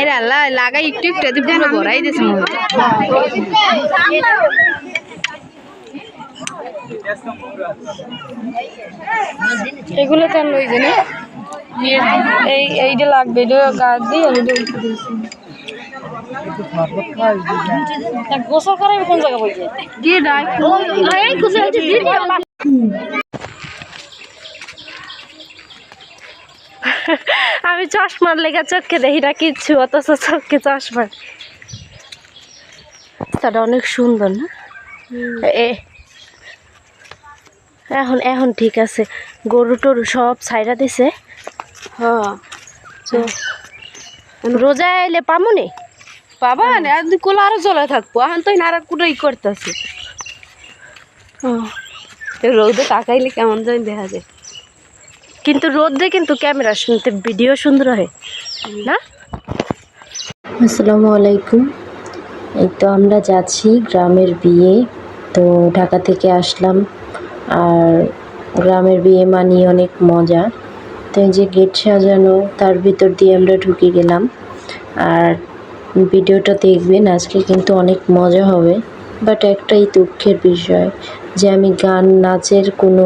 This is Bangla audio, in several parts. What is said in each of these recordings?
এর আল্লাহ লাগাই একটু একটু এদিক পুরো ভরাই দিয়েছে মনে। এগুলো তো লই জানি এই এইটা লাগবে এটা গাছ দিয়ে দিয়েছি গোসল করাই কোন জায়গা বলছে দিয়ে দাও এই গোসল হচ্ছে দিয়ে দিও। আমি চশমার লেগে চোখে দেখি না কিচ্ছু অথচ চোখে চশমা। তাটা অনেক সুন্দর না? এ এখন এখন ঠিক আছে। গরু টরু সব ছাইরা দিছে। হ্যাঁ। রোজা এলে পামুনি বাবা না কোলা আরও জ্বলে থাকব এখন তো নারা কুটাই করতেছে। রোদে তাকাইলে কেমন যেন দেখা যায়। কিন্তু রোদে কিন্তু ক্যামেরা শুনতে ভিডিও সুন্দর হয়, না? আসসালামু আলাইকুম। এই তো আমরা যাচ্ছি গ্রামের বিয়ে, তো ঢাকা থেকে আসলাম। আর গ্রামের বিয়ে মানি অনেক মজা। তো এই যে গেট সাজানো, তার ভিতর দিয়ে আমরা ঢুকে গেলাম। আর ভিডিওটা দেখবেন, আজকে কিন্তু অনেক মজা হবে। বাট একটাই দুঃখের বিষয় যে আমি গান, নাচের কোনো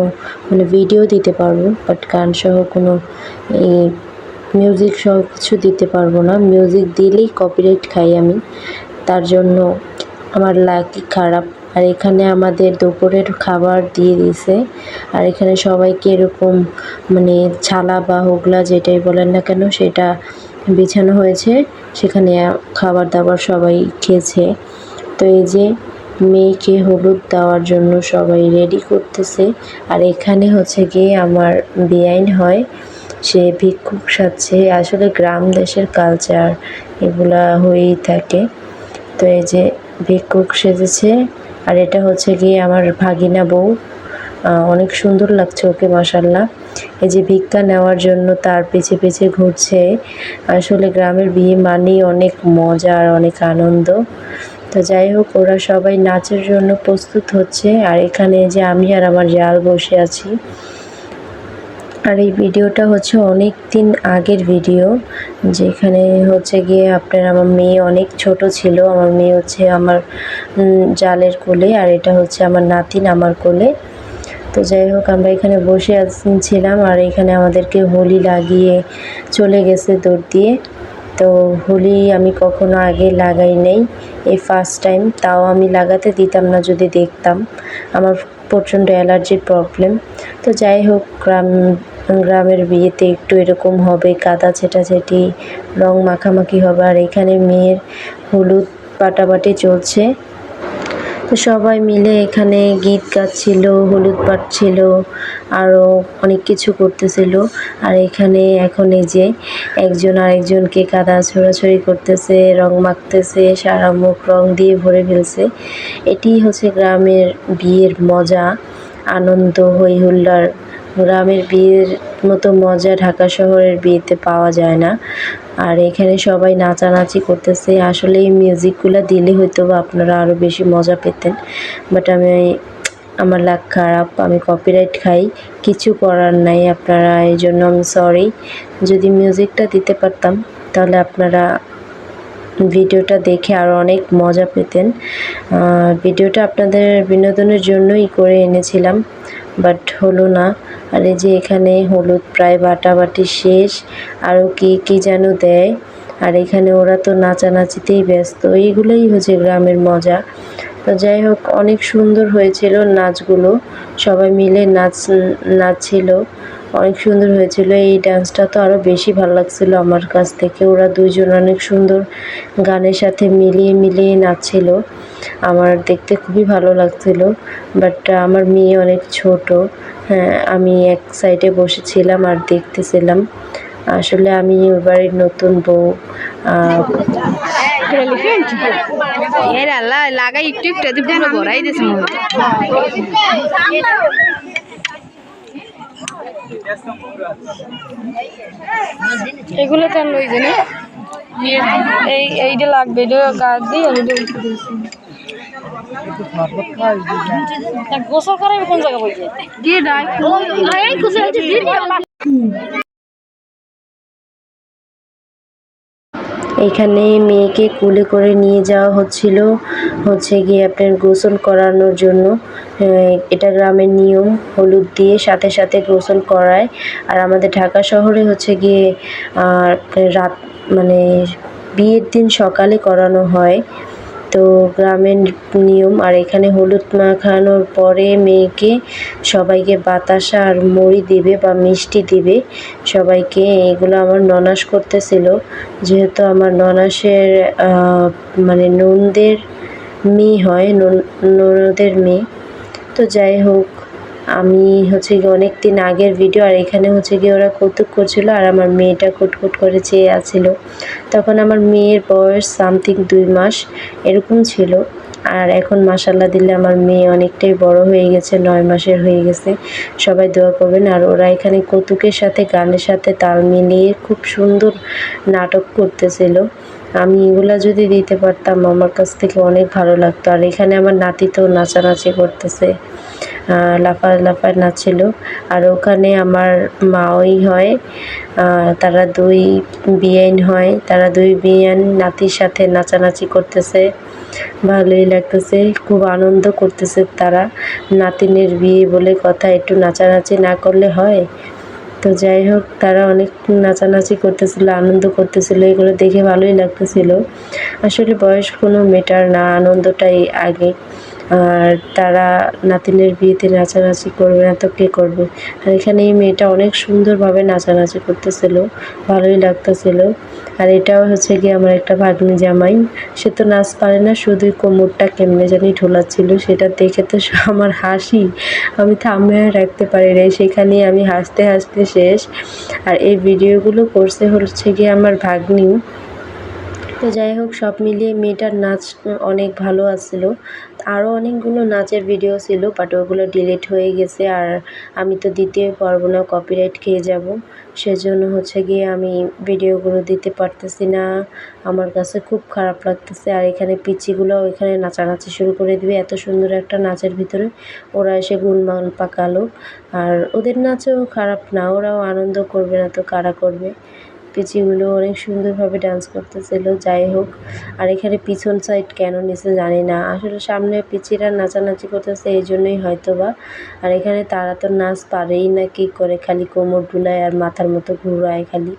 মানে ভিডিও দিতে পারব বাট গান সহ কোনো এই মিউজিক সহ কিছু দিতে পারব না। মিউজিক দিলেই কপিরাইট খাই আমি। তার জন্য আমার লাকি খারাপ। আর এখানে আমাদের দুপুরের খাবার দিয়ে দিয়েছে। আর এখানে সবাইকে এরকম মানে ছালা বা হোগলা যেটাই বলেন না কেন, সেটা বিছানো হয়েছে। সেখানে খাবার দাবার সবাই খেয়েছে। তো এই যে মেয়েকে হলুদ দেওয়ার জন্য সবাই রেডি করতেছে। আর এখানে হচ্ছে গিয়ে আমার বেআইন হয়, সে ভিক্ষুক সাজছে। আসলে গ্রাম দেশের কালচার এগুলা হয়েই থাকে। তো এই যে ভিক্ষুক সেজেছে, আর এটা হচ্ছে গিয়ে আমার ভাগিনা বউ। অনেক সুন্দর লাগছে ওকে মাসাল্লাহ এই যে ভিক্ষা নেওয়ার জন্য তার পিছে পিছে ঘুরছে। আসলে গ্রামের বিয়ে মানেই অনেক মজা আর অনেক আনন্দ। তো যাই হোক, ওরা সবাই নাচের জন্য প্রস্তুত হচ্ছে। আর এখানে যে আমি আর আমার জাল বসে আছি। আর এই ভিডিওটা হচ্ছে অনেক দিন আগের ভিডিও, যেখানে হচ্ছে গিয়ে আপনার আমার মেয়ে অনেক ছোট ছিল। আমার মেয়ে হচ্ছে আমার জালের কোলে, আর এটা হচ্ছে আমার নাতিন আমার কোলে। তো যাই হোক, আমরা এখানে বসে ছিলাম, আর এখানে আমাদেরকে হোলি লাগিয়ে চলে গেছে দৌড় দিয়ে। তো হোলি আমি কখনো আগে লাগাই নাই। এই ফার্স্ট টাইম তাও আমি লাগাতে দিতাম না যদি দেখতাম। আমার প্রচণ্ড অ্যালার্জির প্রবলেম তো যাই হোক, গ্রাম, গ্রামের বিয়েতে একটু এরকম হবে, কাদা ছেটাছেটি, রং মাখামাখি হবে। আর এখানে মেয়ের হলুদ পাটাপাটি চলছে। তো সবাই মিলে এখানে গীত গাচ্ছিল, হলুদ পাটছিল আরও অনেক কিছু করতেছিল। আর এখানে এখন এই যে একজন আরেকজনকে কাদা ছোড়াছড়ি করতেছে, রং মাখতেছে, সারা মুখ রং দিয়ে ভরে ফেলছে। এটি হচ্ছে গ্রামের বিয়ের মজা, আনন্দ হই হুল্লার গ্রামের বিয়ের মতো মজা ঢাকা শহরের বিয়েতে পাওয়া যায় না। আর এখানে সবাই নাচানাচি করতেছে। আসলে এই মিউজিকগুলো দিলে হয়তো বা আপনারা আরও বেশি মজা পেতেন। বাট আমি, আমার লাগ খারাপ। আমি কপিরাইট খাই। কিছু করার নাই আপনারা। এই জন্য আমি সরি যদি মিউজিকটা দিতে পারতাম, তাহলে আপনারা ভিডিওটা দেখে আরও অনেক মজা পেতেন। ভিডিওটা আপনাদের বিনোদনের জন্যই করে এনেছিলাম। বাট হলো না। আর এই যে এখানে হলুদ প্রায় বাটাবাটি শেষ। আরও কি কি যেন দেয়। আর এখানে ওরা তো নাচানাচিতেই ব্যস্ত। এইগুলোই হচ্ছে গ্রামের মজা। তো যাই হোক, অনেক সুন্দর হয়েছিল নাচগুলো। সবাই মিলে নাচ, নাচছিল। অনেক সুন্দর হয়েছিল। এই ডান্সটা তো আরও বেশি ভালো লাগছিল আমার কাছ থেকে। ওরা দুইজন অনেক সুন্দর গানের সাথে মিলিয়ে মিলিয়ে নাচছিল। আমার দেখতে খুবই ভালো লাগছিল। বাট আমার মেয়ে অনেক ছোট। হ্যাঁ আমি এক সাইডে বসেছিলাম আর দেখতেছিলাম। আসলে আমি ওই বাড়ির নতুন বউ। লাগাই একটু একটু। এগুলো তার লই জানে এই এইটা লাগবে এটা গাছ দিই আমি গোসল করার কোন জায়গা বলছে? এখানে মেয়েকে কোলে করে নিয়ে যাওয়া হচ্ছিল। হচ্ছে গিয়ে আপনার গোসল করানোর জন্য এটা গ্রামের নিয়ম, হলুদ দিয়ে সাথে সাথে গোসল করায়। আর আমাদের ঢাকা শহরে হচ্ছে গিয়ে রাত মানে বিয়ের দিন সকালে করানো হয়। তো গ্রামের নিয়ম, আর এখানে হলুদ মাখানোর পরে মেয়েকে সবাইকে বাতাসা আর মুড়ি দিবে বা মিষ্টি দিবে। সবাইকে, এগুলো আমার ননাস করতেছিল। যেহেতু আমার ননাসের মানে ননদের মেয়ে হয়, নন- ননদের মেয়ে। তো যাই হোক, আমি হচ্ছে গিয়ে অনেক দিন আগের ভিডিও আর এখানে হচ্ছে গিয়ে ওরা কৌতুক করছিল, আর আমার মেয়েটা কুটকুট করে চেয়ে আছিল। তখন আমার মেয়ের বয়স সামথিং দুই মাস, এরকম ছিল। আর এখন মাসাল্লাহ দিলে আমার মেয়ে অনেকটাই বড় হয়ে গেছে, নয় মাসের হয়ে গেছে। সবাই দোয়া করবেন। আর ওরা এখানে কৌতুকের সাথে, গানের সাথে তাল মিলিয়ে খুব সুন্দর নাটক করতেছিল। আমি এগুলো যদি দিতে পারতাম, আমার কাছ থেকে অনেক ভালো লাগতো। আর এখানে আমার নাতি তো নাচানাচি করতেছে লাফা লাফা নাচছিল। আর ওখানে আমার মাওই হয় তারা দুই বিয়াইন হয়, তারা দুই বিয়ান নাতির সাথে নাচানাচি করতেছে। ভালোই লাগতেছে, খুব আনন্দ করতেছে তারা। নাতিনের বিয়ে বলে কথা, একটু নাচানাচি না করলে হয়? তো যাই হোক, তারা অনেক নাচানাচি করতেছিল, আনন্দ করতেছিল, এগুলো দেখে ভালোই লাগতেছিল। আসলে বয়স কোনো মেটার না, আনন্দটাই আগে। আর তারা নাতিনের বিয়েতে নাচানাচি করবে না তো কে করবে? আর এখানে এই মেয়েটা অনেক সুন্দরভাবে নাচানাচি করতেছিল, ভালোই লাগতেছিল। আর এটাও হচ্ছে গিয়ে আমার একটা ভাগ্নি জামাই, সে তো নাচ পারে না শুধুই কোমরটা কেমনে জানি ঢোলাচ্ছিল, সেটা দেখে তো আমার হাসি। আমি থামে রাখতে পারি না সেখানে আমি হাসতে হাসতে শেষ। আর এই ভিডিওগুলো করছে হচ্ছে গিয়ে আমার ভাগ্নি। তো যাই হোক, সব মিলিয়ে মেয়েটার নাচ অনেক ভালো আসছিল আরও অনেকগুলো নাচের ভিডিও ছিল বাট ওগুলো ডিলিট হয়ে গেছে আর আমি তো দিতে পারব না কপিরাইট খেয়ে যাব। সেজন্য হচ্ছে গিয়ে আমি ভিডিওগুলো দিতে পারতেছি না। আমার কাছে খুব খারাপ লাগতেছে আর এখানে পিচিগুলো এখানে নাচানাচি শুরু করে দিবে। এত সুন্দর একটা নাচের ভিতরে ওরা এসে গুনমান পাকালো। আর ওদের নাচও খারাপ না, ওরাও আনন্দ করবে না তো কারা করবে? পিচিগুলো অনেক সুন্দরভাবে ডান্স করতেছিল, যাই হোক। আর এখানে পিছন সাইড কেন নিচে জানি না। আসলে সামনে পিচিরা নাচানাচি করতেছে, এই জন্যই হয়তো বা আর এখানে তারা তো নাচ পারেই না, কি করে খালি কোমর ডুলায় আর মাথার মতো ঘুরায় খালি।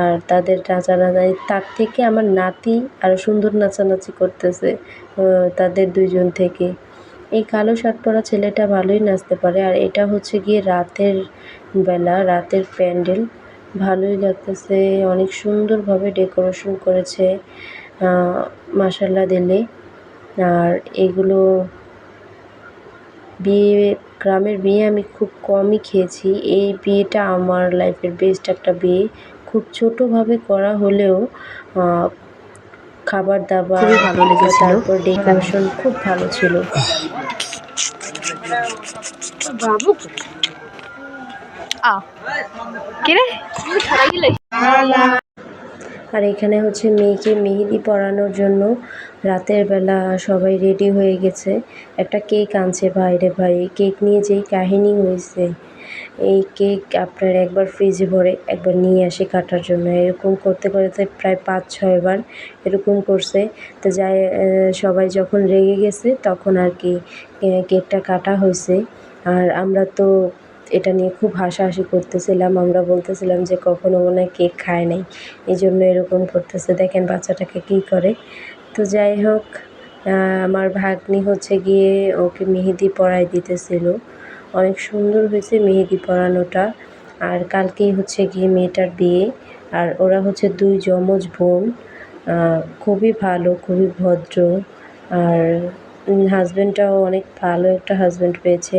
আর তাদের নাচানাচি তার থেকে আমার নাতি আরও সুন্দর নাচানাচি করতেছে তাদের দুইজন থেকে। এই কালো শার্ট পরা ছেলেটা ভালোই নাচতে পারে। আর এটা হচ্ছে গিয়ে রাতের বেলা, রাতের প্যান্ডেল। ভালোই লাগতেছে অনেক সুন্দরভাবে ডেকোরেশন করেছে মাসাল্লা দিলে। আর এগুলো বিয়ে গ্রামের বিয়ে আমি খুব কমই খেয়েছি। এই বিয়েটা আমার লাইফের বেস্ট একটা বিয়ে। খুব ছোটোভাবে করা হলেও খাবার দাবার খুবই ভালো লেগেছে তারপর ডেকোরেশন খুব ভালো ছিল। আ আর এখানে হচ্ছে মেয়েকে মেহেদি পরানোর জন্য রাতের বেলা সবাই রেডি হয়ে গেছে। একটা কেক আনছে ভাইরে ভাই। কেক নিয়ে যেই কাহিনী হয়েছে, এই কেক আপনার একবার ফ্রিজে ভরে একবার নিয়ে আসে কাটার জন্য। এরকম করতে করতে প্রায় পাঁচ ছয়বার এরকম করছে। তো যাই সবাই যখন রেগে গেছে তখন আর কি কেকটা কাটা হয়েছে। আর আমরা তো এটা নিয়ে খুব হাসাহাসি করতেছিলাম। আমরা বলতেছিলাম যে কখনো মনে হয় কেক খায় নাই। এই জন্য এরকম করতেছে। দেখেন বাচ্চাটাকে কী করে। তো যাই হোক আমার ভাগ্নি হচ্ছে গিয়ে ওকে মেহেদি পরাই দিতেছিল। অনেক সুন্দর হয়েছে মেহেদি পরানোটা। আর কালকেই হচ্ছে গিয়ে মেয়েটার বিয়ে। আর ওরা হচ্ছে দুই যমজ বোন। খুবই ভালো, খুবই ভদ্র। আর হাজব্যান্ডটাও অনেক ভালো একটা হাজব্যান্ড পেয়েছে।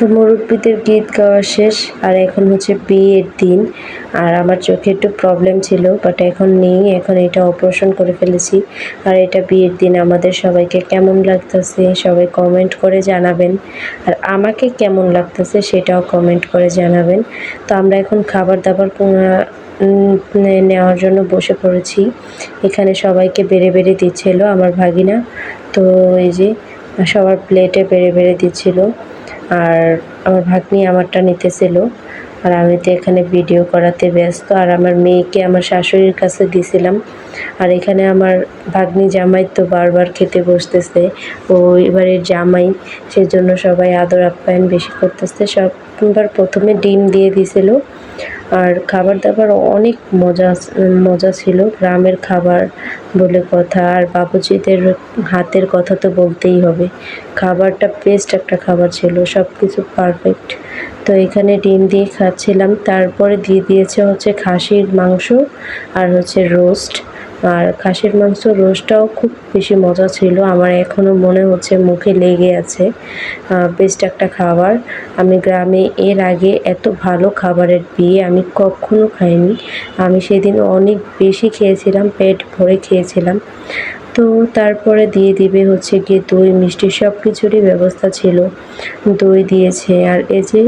তো মুরব্বীদের গীত গাওয়া শেষ, আর এখন হচ্ছে বিয়ের দিন। আর আমার চোখে একটু প্রবলেম ছিল বাট এখন নেই, এখন এটা অপারেশন করে ফেলেছি। আর এটা বিয়ের দিন, আমাদের সবাইকে কেমন লাগতেছে সবাই কমেন্ট করে জানাবেন। আর আমাকে কেমন লাগতেছে সেটাও কমেন্ট করে জানাবেন। তো আমরা এখন খাবার দাবার নেওয়ার জন্য বসে পড়েছি। এখানে সবাইকে বেড়ে বেড়ে দিচ্ছিল আমার ভাগিনা। তো এই যে, সবার প্লেটে বেড়ে বেড়ে দিচ্ছিল। আর আমার ভাগ্নি আমারটা নিতেছিল। আর আমি তো এখানে ভিডিও করাতে ব্যস্ত। আর আমার মেয়েকে আমার শাশুড়ির কাছে দিছিলাম। আর এখানে আমার ভাগ্নি জামাই তো বারবার খেতে বসতেছে। ও এবারের জামাই, সেজন্য সবাই আদর আপ্যায়ন বেশি করতেছে। সববার প্রথমে ডিম দিয়ে দিছিল। আর খাবার দাবার অনেক মজা মজা ছিল। গ্রামের খাবার বলে কথা, আর বাবুজিদের হাতের কথা তো বলতেই হবে। খাবারটা বেস্ট একটা খাবার ছিল সব কিছু পারফেক্ট তো এখানে ডিম দিয়ে খাচ্ছিলাম। তারপরে দিয়ে দিয়েছে হচ্ছে খাসির মাংস আর হচ্ছে রোস্ট আর খাসির মাংস রোস্টটাও খুব বেশি মজা ছিল। আমার এখনও মনে হচ্ছে মুখে লেগে আছে বেস্ট একটা খাবার। আমি গ্রামে এর আগে এত ভালো খাবারের বিয়ে আমি কখনো খাইনি। আমি সেদিন অনেক বেশি খেয়েছিলাম, পেট ভরে খেয়েছিলাম। তো তারপরে দিয়ে দিবে হচ্ছে গিয়ে দই, মিষ্টি সব কিছুরই ব্যবস্থা ছিল। দই দিয়েছে, আর এই যে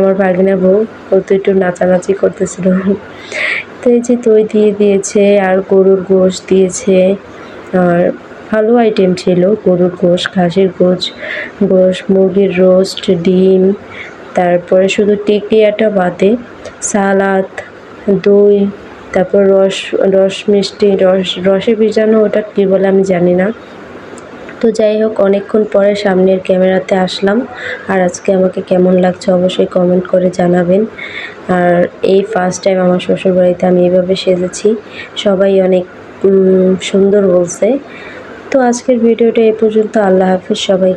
আমার ভাগিনা বউ, ও তো একটু নাচানাচি করতেছিল। তো এই যে দই দিয়ে দিয়েছে আর গরুর গোশ দিয়েছে, আর ভালো আইটেম ছিল, গরুর গোশ, খাসির গোশ গোশ, মুরগির রোস্ট ডিম, তারপরে শুধু টিকিয়াটা বাদে সালাদ, দই, তারপর রস রস মিষ্টি, রস, রসে ভিজানো ওটা কী বলে আমি জানি না। তো যাই হোক, অনেকক্ষণ পরে সামনের ক্যামেরাতে আসলাম। আর আজকে আমাকে কেমন লাগছে অবশ্যই কমেন্ট করে জানাবেন। আর এই ফার্স্ট টাইম আমার শ্বশুরবাড়িতে আমি এভাবে সেজেছি। সবাই অনেক সুন্দর বলছে। তো আজকের ভিডিওটা এ পর্যন্ত। আল্লাহ হাফিজ সবাই।